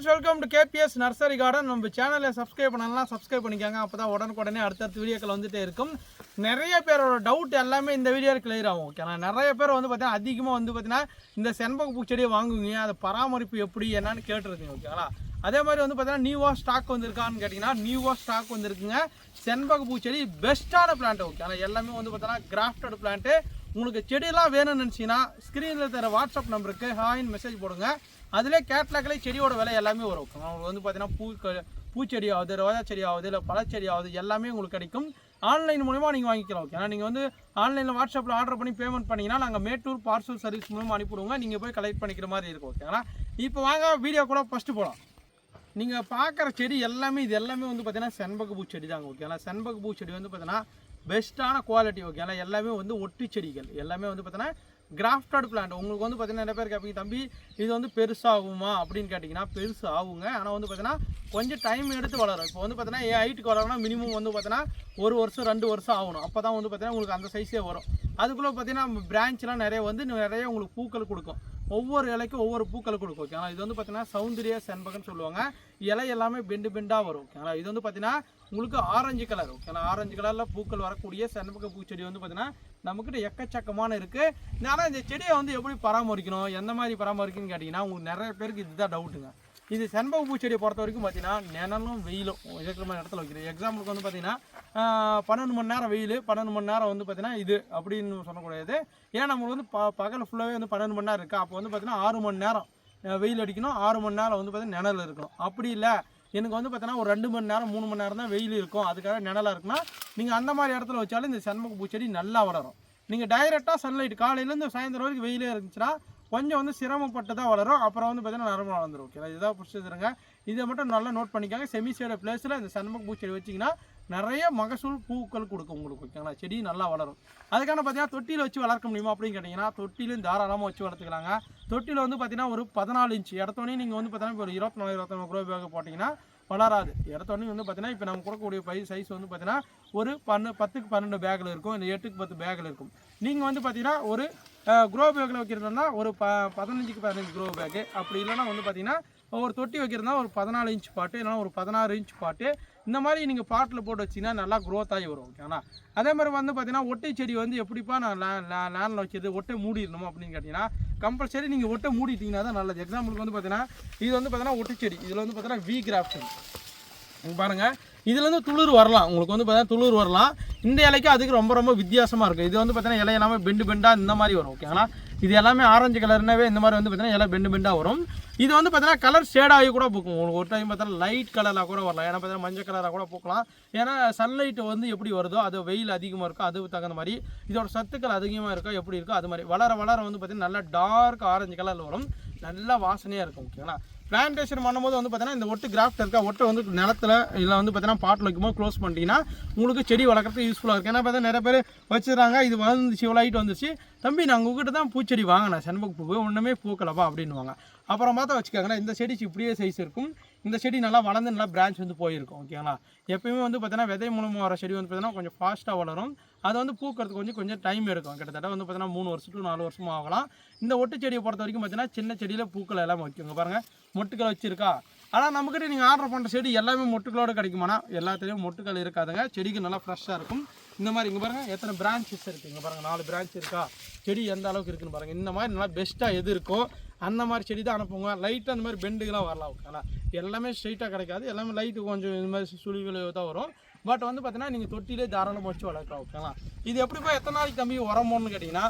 Friends welcome to KPS nursery garden நம்ம சேனலை subscribe பண்ணலாம் சப்ஸ்கிரைப் பண்ணிக்காங்க. அப்போ தான் உடனுக்குடனே அடுத்தடுத்த வீடியோக்கள் வந்துட்டே இருக்கும். நிறைய பேரோட டவுட் எல்லாமே இந்த வீடியோவில் கிளியர் ஆகும். ஓகேண்ணா? நிறைய பேர் வந்து பார்த்தீங்கன்னா அதிகமாக வந்து பார்த்தீங்கன்னா இந்த செண்பக பூச்செடியை வாங்குவீங்க. அதை பராமரிப்பு எப்படி என்னன்னு கேட்டுருக்கீங்க ஓகேங்களா? அதே மாதிரி வந்து பார்த்தீங்கன்னா நியூவாக ஸ்டாக் வந்திருக்கான்னு கேட்டிங்கன்னா நியூவாக ஸ்டாக் வந்திருக்குங்க. செண்பக பூச்செடி பெஸ்ட்டான பிளான்ட் ஓகே ஆனால் எல்லாமே வந்து பார்த்தீங்கன்னா கிராஃப்டட் பிளான்ட்டு உங்களுக்கு செடியெல்லாம் வேணும்னு நினச்சிங்கன்னா ஸ்க்ரீனில் தர வாட்ஸ்அப் நம்பருக்கு ஹாயின் மெசேஜ் போடுங்க. அதிலே கேட்லாக்லேயே செடியோட விலை எல்லாமே வரும். உங்களுக்கு வந்து பார்த்தீங்கன்னா பூ பூச்செடி ஆகுது ரோஜா செடி ஆகுது இல்லை பழச்செடி ஆகுது எல்லாமே உங்களுக்கு கிடைக்கும். ஆன்லைன் மூலிமா நீங்கள் வாங்கிக்கலாம் ஓகே ஆனால் நீங்கள் வந்து ஆன்லைனில் வாட்ஸ்அப்பில் ஆர்டர் பண்ணி பேமெண்ட் பண்ணிங்கன்னா நாங்கள் மேட்டூர் பார்சல் சர்வீஸ் மூலமாக அனுப்பிவிடுவோங்க. நீங்கள் போய் கலெக்ட் பண்ணிக்கிற மாதிரி இருக்கும் ஓகேங்களா இப்போ வாங்க வீடியோ கூட ஃபஸ்ட்டு போகலாம் நீங்கள் பார்க்குற செடி எல்லாமே இது எல்லாமே வந்து பார்த்தீங்கன்னா செண்பக பூ செடி தாங்க ஓகேங்களா செண்பக பூ செடி வந்து பார்த்தீங்கன்னா பெஸ்ட்டான குவாலிட்டி ஓகேங்களா எல்லாமே வந்து ஒட்டி செடிகள். எல்லாமே வந்து பார்த்தீங்கன்னா கிராஃப்டட் பிளான்ட் உங்களுக்கு வந்து பார்த்தீங்கன்னா நிறைய பேர் கேட்பீங்க தம்பி இது வந்து பெருசாகுமா? அப்படின்னு கேட்டிங்கன்னா பெருசு ஆகுங்க ஆனால் வந்து பார்த்தீங்கன்னா கொஞ்சம் டைம் எடுத்து வளரும். இப்போ வந்து பார்த்தீங்கன்னா ஏ ஹைட்டுக்கு வளரணும்னா மினிமம் வந்து பார்த்தீங்கன்னா ஒரு வருஷம் ரெண்டு வருஷம் ஆகணும். அப்போ தான் வந்து பார்த்தீங்கன்னா உங்களுக்கு அந்த சைஸே வரும். அதுக்குள்ளே பார்த்தீங்கன்னா பிரான்ச்லாம் நிறைய வந்து நிறைய உங்களுக்கு பூக்கள் கொடுக்கும். ஒவ்வொரு இலைக்கும் ஒவ்வொரு பூக்கள் கொடுக்கும் ஓகேங்களா இது வந்து பார்த்தீங்கன்னா சௌந்தரிய செண்பகம்னு சொல்லுவாங்க. இலை எல்லாமே பெண்டு பெண்டாக வரும் ஓகேங்களா இது வந்து பார்த்தீங்கன்னா உங்களுக்கு ஆரஞ்சு கலர் ஓகேங்களா ஆரஞ்சு கலரில் பூக்கள் வரக்கூடிய செண்பக பூச்செடி வந்து பார்த்தீங்கன்னா நம்மக்கிட்ட எக்கச்சக்கமான இருக்குது ஆனால் இந்த செடியை வந்து எப்படி பராமரிக்கணும்? எந்த மாதிரி பராமரிக்கணும்னு கேட்டிங்கன்னா உங்களுக்கு நிறைய பேருக்கு இதுதான் டவுட்டுங்க இது செண்பக பூச்செடியை பொறுத்த வரைக்கும் பார்த்தீங்கன்னா நிழலும் வெயிலும். இருக்கிற மாதிரி இடத்துல வைக்கிறேன். எக்ஸாம்பிளுக்கு வந்து பார்த்தீங்கன்னா பன்னெண்டு மணி நேரம் வெயில் பன்னெண்டு மணி நேரம் வந்து பார்த்தீங்கன்னா இது அப்படின்னு சொல்லக்கூடாது ஏன்னா நம்மளுக்கு வந்து ப பகல் ஃபுல்லாகவே வந்து பன்னெண்டு மணி நேரம் இருக்குது அப்போ வந்து பார்த்தீங்கன்னா ஆறு மணி நேரம் வெயில் அடிக்கணும். ஆறு மணி நேரம் வந்து பார்த்தீங்கன்னா நிழல் இருக்கணும். அப்படி இல்லை. எனக்கு வந்து பார்த்தீங்கன்னா ஒரு ரெண்டு மணி நேரம் மூணு மணி நேரம் தான் வெயில் இருக்கும். அதுக்காக நிழலாக இருக்குன்னா நீங்கள் அந்த மாதிரி இடத்துல வச்சாலும் இந்த செண்பக பூச்செடி நல்லா வளரும். நீங்கள் டைரெக்டாக சன்லைட் காலையிலேருந்து சாயந்தரம் வரைக்கும் வெயிலே இருந்துச்சுன்னா கொஞ்சம் வந்து சிரமப்பட்டு தான் வளரும். அப்புறம் வந்து பார்த்தீங்கன்னா நரம்பு வளர்ந்துடும் ஓகே இதுதான் பிடிச்சிருங்க இதை மட்டும் நல்லா நோட் பண்ணிக்காங்க. செமி பிளேஸில் இந்த செண்பக பூச்செடி வச்சிங்கன்னா நிறைய மகசூல் பூக்கள் கொடுக்கும் உங்களுக்கு. ஓகேங்களா செடி நல்லா வளரும். அதுக்கான பார்த்தீங்கன்னா தொட்டியில் வச்சு வளர்க்க முடியுமா அப்படின்னு கேட்டிங்கன்னா தொட்டிலும் தாராளமாக வச்சு வளர்த்துக்கலாங்க. தொட்டியில் வந்து பார்த்தீங்கன்னா ஒரு பதினாலு இன்ச்சு இடத்தோடனே நீங்கள் வந்து பார்த்தீங்கன்னா இப்போ ஒரு இருபத்தி நாலு இருபத்தி நாலு பேக் போட்டிங்கன்னா வளராது. இடத்தோடனே வந்து பார்த்தீங்கன்னா இப்போ நம்ம கொடுக்கக்கூடிய பை சைஸ் வந்து பார்த்தீங்கன்னா ஒரு பன்னு பத்துக்கு பன்னெண்டு பேக்கில் இருக்கும். இந்த எட்டுக்கு பத்து பேக்கில் இருக்கும். நீங்கள் வந்து பார்த்தீங்கன்னா ஒரு க்ரோ பேக்கில் வைக்கிறதுனா ஒரு ப பதினஞ்சுக்கு பதினஞ்சு க்ரோ பேக்கு அப்படி இல்லைன்னா வந்து பார்த்தீங்கன்னா ஒரு தொட்டி வைக்கிறதுனா ஒரு பதினாலு இன்ச் பாட்டு இல்லைன்னா ஒரு பதினாறு இன்ச் பாட்டு இந்த மாதிரி நீங்கள் பாட்டில் போட்டு வச்சிங்கன்னா நல்லா க்ரோத் ஆகி வரும் ஓகேங்களா அதே மாதிரி வந்து பார்த்தீங்கன்னா ஒட்டை செடி வந்து எப்படிப்பா நான் லேண்டில் வச்சது ஒட்டை மூடிடணும் அப்படின்னு கேட்டிங்கன்னா கம்பல்சரி நீங்கள் ஒட்டை மூடிட்டீங்கன்னா தான் நல்லது. எக்ஸாம்பிளுக்கு வந்து பார்த்தீங்கன்னா இது வந்து பார்த்தீங்கன்னா ஒட்டை செடி இதில் வந்து பார்த்தீங்கன்னா வி கிராஃப்ட் பாருங்கள் பாருங்க. இதுல துளிர் வரலாம். உங்களுக்கு வந்து பார்த்தீங்கன்னா துளிர் வரலாம். இந்த இலைக்கு அதுக்கு ரொம்ப ரொம்ப வித்தியாசமாக இருக்கும் இது வந்து பார்த்தீங்கன்னா இலை எல்லாமே பெண்டு பெண்டாக இந்த மாதிரி வரும் ஓகேங்களா இது எல்லாமே ஆரஞ்சு கலர்னாவே இந்த மாதிரி வந்து பார்த்தீங்கன்னா இலை பெண்டு பெண்டாக வரும். இது வந்து பார்த்தீங்கன்னா கலர் ஷேடாகி கூட பூக்கும். உங்களுக்கு ஒரு டைம் பார்த்தீங்கன்னா லைட் கலராக கூட வரலாம். ஏன்னா பார்த்தீங்கன்னா மஞ்சள் கலராக கூட பூக்கலாம். ஏன்னா சன்லைட் வந்து எப்படி வருதோ அது வெயில் அதிகமாக இருக்கும் அதுக்கு தகுந்த மாதிரி. இதோட சத்துக்கள் அதிகமாக இருக்கோ எப்படி இருக்கோ அது மாதிரி. வளர வளர வந்து பார்த்தீங்கன்னா நல்லா டார்க் ஆரஞ்சு கலரில் வரும். நல்லா வாசனையாக இருக்கும் ஓகேங்களா பிளான்டேஷன் பண்ணும்போது வந்து பார்த்தீங்கன்னா இந்த ஒட்டு கிராஃப்ட் இருக்கா ஒட்டை வந்து நிலத்துல இல்லை வந்து பார்த்தீங்கன்னா பாட்டில் வைக்கும்போது க்ளோஸ் பண்ணிட்டீங்கன்னா உங்களுக்கு செடி வளர்க்குறதுக்கு யூஸ்ஃபுல்லாக இருக்கும். ஏன்னா பார்த்தா நிறைய பேர் வச்சுருக்காங்க இது வந்துச்சு இவ்வளோ ஹைட் வந்துச்சு தம்பி நான் உங்ககிட்ட தான் பூச்செடி வாங்கினேன். செண்பக பூ ஒன்றுமே பூக்கலப்பா அப்படின்னுவாங்க. அப்புறம் பார்த்தா வச்சுக்கோங்களேன் இந்த செடிக்கு இப்படியே சைஸ் இருக்கும். இந்த செடி நல்லா வளர்ந்து நல்லா பிரான்ச் வந்து போயிருக்கும் ஓகேங்களா எப்பயுமே வந்து பார்த்தீங்கன்னா விதை மூலமாக வர செடி வந்து பார்த்தீங்கன்னா கொஞ்சம் ஃபாஸ்ட்டாக வளரும். அது வந்து பூக்கிறதுக்கு கொஞ்சம் கொஞ்சம் டைம் எடுக்கும். கிட்டத்தட்ட வந்து பார்த்தீங்கன்னா மூணு வருஷத்துக்கு நாலு வருஷமும் ஆகலாம். இந்த ஒட்டு செடியை பொறுத்த வரைக்கும் பார்த்தீங்கன்னா சின்ன செடியில் பூக்கள் எல்லாம் வைக்குங்க. பாருங்கள் மொட்டுக்கள் வச்சிருக்கா? ஆனால் நம்மக்கிட்ட நீங்கள் ஆர்டர் பண்ணுற செடி எல்லாமே மொட்டுக்களோடு கிடைக்குமானா எல்லாத்துலேயும் மொட்டுக்கள் இருக்காதுங்க. செடிக்கு நல்லா ஃப்ரெஷ்ஷாக இருக்கும். இந்த மாதிரி இங்கே பாருங்கள் எத்தனை பிரான்ச்சஸ் இருக்குது இங்கே பாருங்கள் நாலு பிரான்ச் இருக்கா? செடி எந்த அளவுக்கு இருக்குன்னு பாருங்கள் இந்த மாதிரி நல்லா பெஸ்ட்டாக எது இருக்கோ அந்த மாதிரி செடி தான் அனுப்புங்க. லைட்டாக அந்த மாதிரி பெண்டுகளாக வரலாம் ஓகேங்களா எல்லாமே ஸ்ட்ரைட்டாக கிடைக்காது. எல்லாமே லைட்டு கொஞ்சம் இந்த மாதிரி சுழிகள் தான் வரும். பட் வந்து பார்த்தீங்கன்னா நீங்கள் தொட்டிலே தாராளமாக வச்சு வளர்க்கலாம் ஓகேங்களா இது எப்படிப்பா எத்தனை நாளைக்கு தம்பி உரமோன்னு கேட்டிங்கன்னா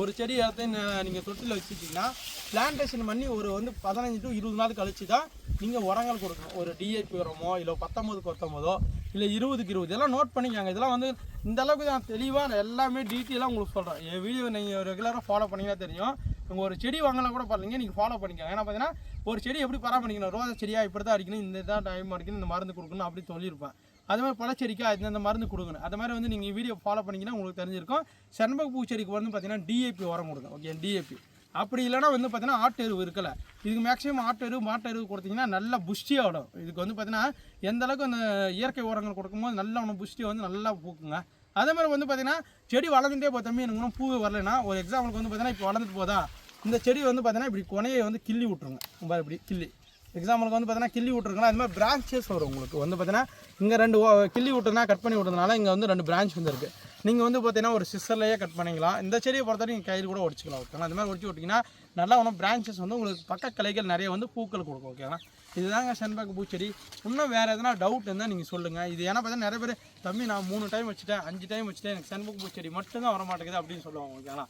ஒரு செடி எடுத்து நீங்கள் தொட்டியில் வச்சுட்டிங்கன்னா பிளான்டேஷன் பண்ணி ஒரு வந்து பதினஞ்சு டு இருபது நாள் கழிச்சு தான் நீங்கள் உரங்கள் கொடுக்கணும் ஒரு டிஏபி உரமோ இல்லை பத்தொம்போதுக்கு பத்தொம்போதோ இல்லை இருபதுக்கு இருபது. இதெல்லாம் நோட் பண்ணிக்கோங்க. இதெல்லாம் வந்து இந்த அளவுக்கு நான் தெளிவாக எல்லாமே டீட்டெயிலாக உங்களுக்கு சொல்கிறேன் என் வீடியோ நீங்கள் ரெகுலராக ஃபாலோ பண்ணிங்கன்னா தெரியும். நீங்கள் ஒரு செடி வாங்கலாம் கூட பாருங்க. நீங்கள் ஃபாலோ பண்ணிக்கோங்க. ஏன்னா பார்த்தீங்கன்னா ஒரு செடி எப்படி பராமரிக்கணும்? ரோஜா செடியாக இப்படி தான் அடிக்கணும் இந்த தான் டைம் அடிக்கணும் இந்த மருந்து கொடுக்கணும் அப்படி சொல்லியிருப்பேன். அது மாதிரி பழச்செடிக்கா இந்த மருந்து கொடுக்கணும். அது மாதிரி வந்து நீங்கள் வீடியோ ஃபாலோ பண்ணிங்கன்னா உங்களுக்கு தெரிஞ்சிருக்கும். செண்பக பூச்செடிக்கு வந்து பார்த்தீங்கன்னா டிஏபி உரம் கொடுக்கும் ஓகே டிஏபி அப்படி இல்லைன்னா வந்து பார்த்தீங்கன்னா ஆட்டு எருவு இருக்கல. இதுக்கு மேக்ஸிமம் ஆட்டு எருவு மாட்டு எருவு கொடுத்தீங்கன்னா நல்லா புஷ்டியாக விடும் இதுக்கு வந்து பார்த்தீங்கன்னா எந்த அளவுக்கு அந்த இயற்கை உரங்கள் கொடுக்கும்போது நல்லா ஒன்று புஷ்டியை வந்து நல்லா பூக்குங்க. அதே மாதிரி வந்து பார்த்தீங்கன்னா செடி வளர்ந்துட்டே போய் தம்பி. எனக்கு இன்னும் பூ வரலைன்னா ஒரு எக்ஸாம்பிளுக்கு வந்து பார்த்தீங்கன்னா இப்போ வளர்ந்துட்டு போதா இந்த செடி வந்து பார்த்தீங்கன்னா இப்படி கொனையை வந்து கிள்ளி விட்ருங்க பாரு இப்படி கிள்ளி. எக்ஸாம்பிளுக்கு வந்து பார்த்தீங்கன்னா கிள்ளி விட்டுருக்கலாம் அது மாதிரி பிரான்ச்சஸ் வரும் உங்களுக்கு. வந்து பார்த்தீங்கன்னா இங்கே ரெண்டு ஓ- கிள்ளி விட்டுருந்தா கட் பண்ணி விட்டதுனால இங்கே வந்து ரெண்டு பிரான்ச் வந்துருக்கு நீங்கள் வந்து பார்த்தீங்கன்னா ஒரு சிஸ்டர்லேயே கட் பண்ணிக்கலாம். இந்த செடியை பொறுத்த வரைக்கும் கையில் கூட ஒடிச்சிக்கலாம். ஓகேங்களா அந்த மாதிரி ஒடிச்சு விட்டிங்கன்னா நல்லா ஒன்றும் பிரான்ச்சஸ் வந்து உங்களுக்கு பக்க கிளைகள் நிறைய வந்து பூக்கள் கொடுக்கும் ஓகேவா இதுதாங்க செண்பக பூச்செடி. இன்னும் வேறு எதனா டவுட் இருந்தால் நீங்கள் சொல்லுங்கள் இது ஏன்னா பார்த்தீங்கன்னா நிறைய பேர் தம்பி நான் மூணு டைம் வச்சுட்டேன் அஞ்சு டைம் வச்சுட்டேன் எனக்கு செண்பக பூச்செடி மட்டும்தான் வர மாட்டேங்குது அப்படின்னு சொல்லுவாங்க ஓகேங்களா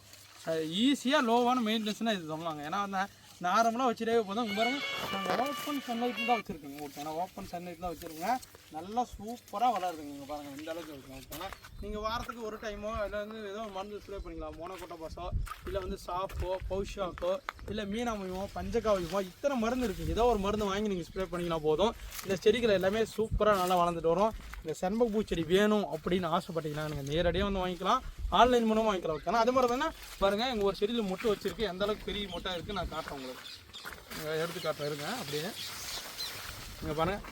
ஈஸியாக லோவான மெயின்டெனன்ஸ்னால் இது சொல்லுவாங்க. ஏன்னா வந்து நார்மலாக வச்சுட்டே போதும். இங்கே பாருங்க நாங்கள் ஓப்பன் சன்லைட்டில் தான் வச்சுருக்கோங்க ஓகேண்ணா ஓப்பன் சன்லைட் தான் வச்சுருக்கோங்க நல்லா சூப்பராக வளருதுங்க இங்கே பாருங்கள் இந்த அளவுக்கு இருக்கும் ஓகேண்ணா நீங்கள் வாரத்துக்கு ஒரு டைமோ இல்லை வந்து ஏதோ மருந்து ஸ்ப்ரே பண்ணிக்கலாம். மோனோகோட்டா பாசோ இல்லை வந்து சாப்போ பௌஷாக்கோ இல்லை மீனாமயமோ பஞ்சகாவியமோ இத்தனை மருந்து இருக்குது ஏதோ ஒரு மருந்து வாங்கி நீங்கள் ஸ்ப்ரே பண்ணிக்கலாம் போதும். இந்த செடிகள் எல்லாமே சூப்பராக நல்லா வளர்ந்துட்டு வரும். இந்த செண்பக பூச்செடி வேணும் அப்படின்னு ஆசைப்பட்டீங்கன்னா நீங்கள் நேரடியாக வந்து வாங்கிக்கலாம். ஆன்லைன் மூலமாக வாங்கிக்கலாம் ஓகேனா அது மாதிரி தானே பாருங்கள் எங்கள் ஒரு செடியில் மொட்டை வச்சுருக்கு. எந்த அளவுக்கு பெரிய மொட்டை இருக்குது நான் காட்டுறேன் உங்களுக்கு. எடுத்து காட்டுறேன் இருங்க அப்படியே. இங்கே பாருங்கள்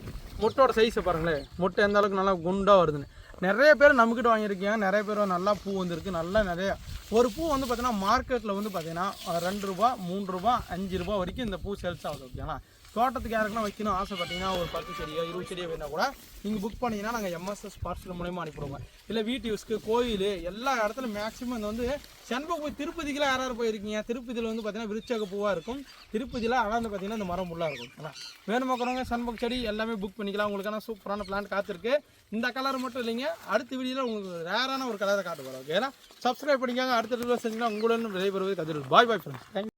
மொட்டோட சைஸை பாருங்களேன் மொட்டை எந்த அளவுக்கு நல்லா குண்டாக வருதுன்னு. நிறைய பேர் நம்மக்கிட்ட வாங்கியிருக்கீங்க நிறைய பேர் நல்லா பூ வந்திருக்கு நல்லா நிறையா. ஒரு பூ வந்து பார்த்தீங்கன்னா மார்க்கெட்டில் வந்து பார்த்தீங்கன்னா ரெண்டு ரூபா மூணு ரூபா அஞ்சு ரூபா வரைக்கும் இந்த பூ சேல்ஸ் ஆகுது ஓகேங்களா தோட்டத்துக்கு யாருக்குன்னா வைக்கணும் ஆசைப்பட்டீங்கன்னா ஒரு பத்து செடியோ இருபது செடியோ வேணா கூட நீங்கள் புக் பண்ணீங்கன்னா நாங்கள் எம்எஸ்எஸ் பார்சல் மூலயமா அனுப்பிடுவோம் இல்லை வீட்டு யூஸ்க்கு கோயில் எல்லா இடத்துலையும் மேக்ஸிமம் இந்த வந்து செண்பக போய் திருப்பதிக்கெலாம் யார் யார் போயிருக்கீங்க? திருப்பதியில் வந்து பார்த்தீங்கன்னா விருச்சக பூவாக இருக்கும். திருப்பதியில் அளந்து பார்த்தீங்கன்னா இந்த மரம் முள்ளாக இருக்கும். ஓகேங்களா வேணுமாக்கிறவங்க செண்பக செடி எல்லாமே புக் பண்ணிக்கலாம். உங்களுக்கான சூப்பரான பிளான் காத்திருக்கு. இந்த கலர் மட்டும் இல்லைங்க. அடுத்த வீடியோவில் உங்களுக்கு ரேரான ஒரு கலரை காட்டு போகிறோம் ஓகேனா சப்ஸ்கிரைப் பண்ணிக்காங்க. அடுத்த வீடியோ செஞ்சீங்கன்னா உங்களுடன் விடைபெறுவது கதிர் பாய் பாய் ஃப்ரெண்ட்ஸ் தேங்க்